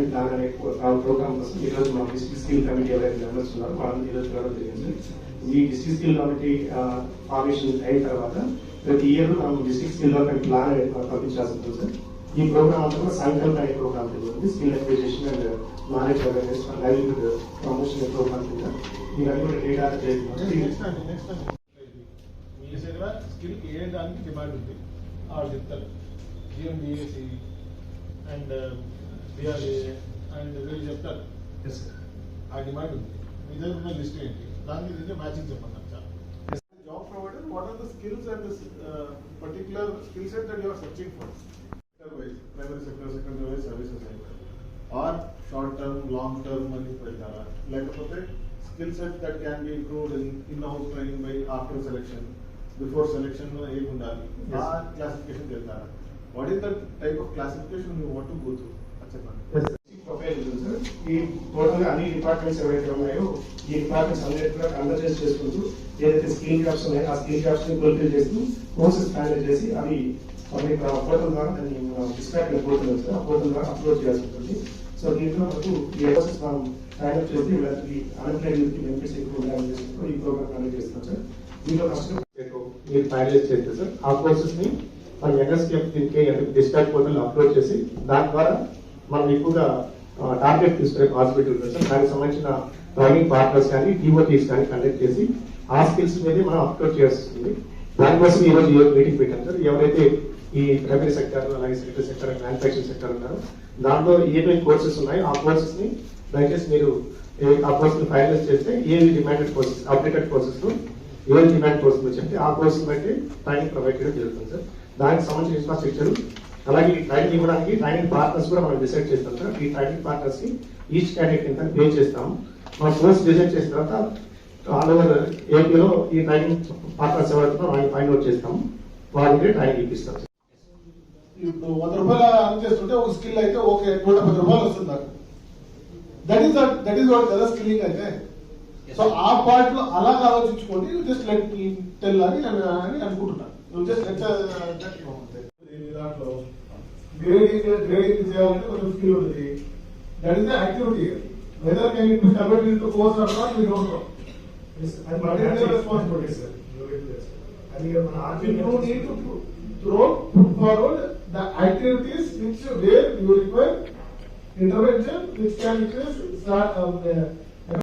And దాని అనే programme కోసం ఈ రోజు మా డిస్ట్రిక్ట్ స్కిల్ కమిటీ ఎవరైతే మెంబర్స్ ఉన్నారో వాళ్ళని ఈ రోజు పిలవడం జరిగింది. ఈ డిస్ట్రిక్ట్ స్కిల్ కమిటీ ఫార్మేషన్ అయిన తర్వాత ప్రతి ఇయర్ మనం డిస్ట్రిక్ట్ స్కిల్ డెవలప్మెంట్ ప్లాన్ అనేది మనం పంపించాల్సి ఉంటుంది. సార్ ఈ ప్రోగ్రామ్ అంతా కూడా సంకల్ప అనే ప్రోగ్రామ్ జరుగుతుంది skill acquisition and knowledge awareness livelihood promotion programme కింద. ఇవన్నీ కూడా డేటా చేస్తున్నాం మీ దగ్గర స్కిల్ ఏ దానికి డిమాండ్ ఉంది? వాళ్ళు చెప్తారు. జిఎండిఏసి అండ్ డిఆర్ఏ అండ్ వీళ్ళు చెప్తారు ఆ డిమాండ్ ఉంది మీ దగ్గర ఉన్న లిస్ట్ ఏంటి దానికి దీనికి మ్యాచింగ్ చెప్పండి నాకు చాలా job provider what are the skills and particular skill set that you are searching for sector wise primary sector secondary wise services or short term long term అని పెడతారా లేకపోతే skill set that can be improved in in house training by after selection before selection ఏమి ఉండాలి Yes. ఆ classification వెళ్తారా what is the type of classification you want to go through ఈ total అన్ని departments ఏవైతే ఉన్నాయో ఈ డిపార్ట్మెంట్స్ అన్నిటి కూడా అండర్స్టాండ్ చేసుకుంటూ ఏదైతే స్కీల్ గ్యాప్స్ ఉన్నాయో ఆ స్కీల్ గ్యాప్స్ని ఫుల్ఫిల్ చేస్తూ కోర్సెస్ ప్లాన్ చేసి అవి పబ్లిక్ పోర్టల్ ద్వారా దాన్ని డిస్ట్రాక్ట్ పోర్టల్ ఉంది ఆ పోర్టల్ ద్వారా అప్లోడ్ చేయాల్సి ఉంటుంది. సో దీంట్లో మనకు ఈ కోర్సెస్ మనం ట్రైనప్ చేసి వీళ్ళకి అన్ఎంప్లాయిడ్ యూత్ బెనిఫిట్స్ ఎక్కువ ఉండాలని చేసుకుంటూ ఈ ప్రోగ్రామ్ కండక్ట్ చేస్తున్నాం సార్. దీంట్లో ఫస్ట్ మీరు ఫైనలైజ్ చేస్తే సార్ ఆ కోర్సెస్ని మన ఎన్ఎస్కేఎఫ్ దీనికి డిస్ట్రాక్ట్ పోర్టల్ అప్లోడ్ చేసి దాని ద్వారా మనం ఎక్కువగా టార్గెట్ తీసుకునే పాసిబిలిటీ ఉంటుంది. సార్ దానికి సంబంధించిన ట్రైనింగ్ పార్ట్నర్స్ కానీ డిఓటీస్ కానీ కండక్ట్ చేసి ఆ స్కిల్స్ మీదే మనం అప్లోడ్ చేస్తుంది దానికోసం ఈ రోజు మీటింగ్ పెట్టాం సార్. ఎవరైతే ఈ ప్రైవేట్ సెక్టర్ అలాగే సెక్టర్ సెక్టర్ మ్యానుఫ్యాక్చరింగ్ సెక్టర్ ఉన్నారో దాంట్లో ఏమేమి కోర్సెస్ ఉన్నాయో ఆ కోర్సెస్ని దయచేసి మీరు ఆ కోర్స్ని ఫైనలైజ్ చేస్తే ఏవి డిమాండెడ్ కోర్సెస్ అప్డేటెడ్ కోర్సెస్ ఏ డిమాండ్ కోర్స్ చెప్తే ఆ కోర్స్ బట్టి ట్రైనింగ్ ప్రొవైడ్ చేయడం జరుగుతుంది సార్. దానికి సంబంధించిన ఇన్ఫ్రాస్ట్రక్చర్ అలాగే ఈ ట్రైనింగ్ ఇవ్వడానికి ట్రైనింగ్ పార్ట్నర్స్ కూడా మనం డిసైడ్ చేస్తాం సార్. ఈ ట్రైనింగ్ పార్ట్నర్స్కి ఈచ్ క్యాండిడేట్ ఎంత పే చేస్తాము మన కోర్స్ డిసైడ్ చేసిన తర్వాత ఆల్ ఓవర్ ఏపీలో ఈ ట్రైనింగ్ పార్ట్నర్స్ ఎవరైతే వాళ్ళని ఫైండ్ అవుట్ చేస్తాము వాళ్ళ దగ్గర ట్రైనింగ్ ఇప్పిస్తాం. సార్ ఇప్పుడు వంద రూపాయలు అర్న్ చేస్తుంటే ఒక స్కిల్ అయితే ఓకే నూట పది రూపాయలు వస్తుంది నాకు. That is that is what కదా స్కిల్లింగ్ అయితే. సో ఆ పార్ట్లో అలా ఆలోచించుకోండి. జస్ట్ లెట్ టెల్ అని అని అని అనుకుంటున్నాను జస్ట్ లెట్ గ్రేడింగ్ గ్రేడింగ్ చేయాలంటే కొంచెం స్కిల్ ఉంటుంది that is the activity whether can it convert into course or not we don't know అది a responsibility, sir. అది మన intervention which can increase start, um, uh,